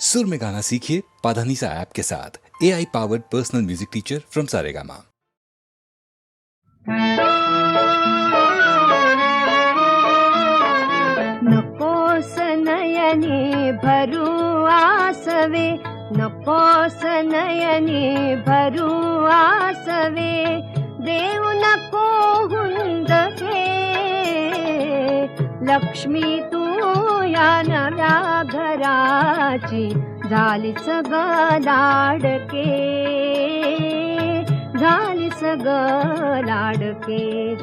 सुर में गाना सीखिए पाधानीसा ऐप के साथ। A I powered personal music teacher from Saregama नकोस नयनी भरू आसवे, नकोस नयनी भरू आसवे, देव नको लक्ष्मी तू या नव्या घराची झाली ग लाडके. झाली ग लाडके.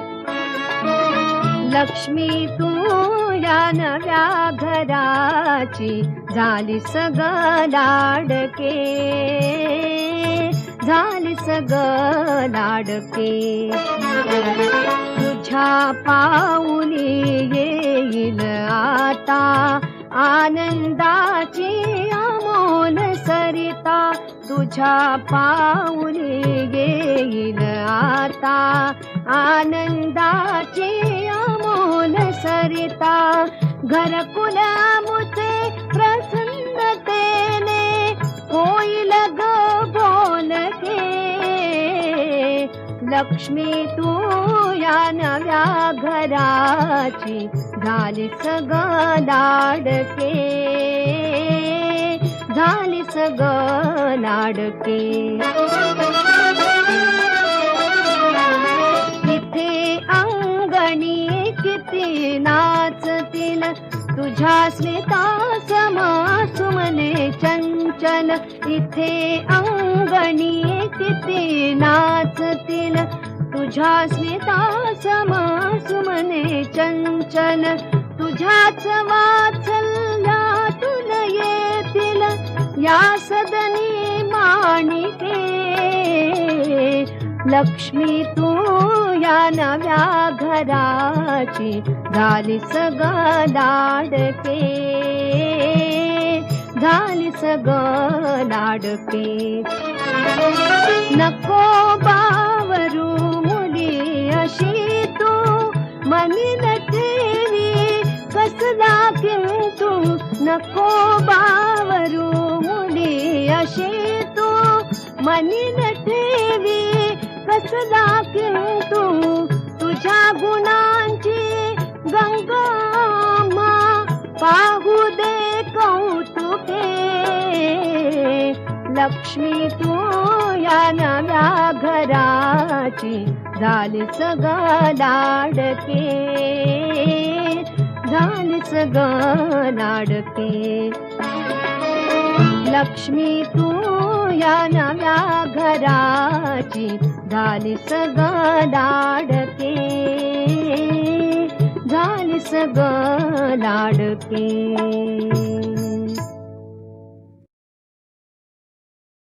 लक्ष्मी तू या नव्या घराची झाली सग लाडके. झाली सग लाडके. तुझ्या पाऊली सरिता आनंदाची अमोल सरिता तुझ्या पाऊली येईल आता. आनंदाची अमोल सरिता घरकुल मुते लक्ष्मी तू या नव्या घराची झाली सग लाडके. झाली सग लाडके. इथे अंगणी किती नाचतील तुझ्या स्मिता समा सुमन चल इथे अंगणी किती नाचतील. तुझ्या स्मिता समा सुमने चंचल. तुझ्याच वाचल्यातून येतील. या सदनी माणिके. लक्ष्मी तू या नव्या घराची झाली सगळा लाडके. झाली सग लाडके। नको बावरू मुली अशी तू मनी न नको बावरू मुली अशी तू मनी न लक्ष्मी तू या नव्या घराची झाली सग लाडके. झाली सग लाडके. लक्ष्मी तू या नव्या घराची झाली सग लाडके. झाली सग लाडके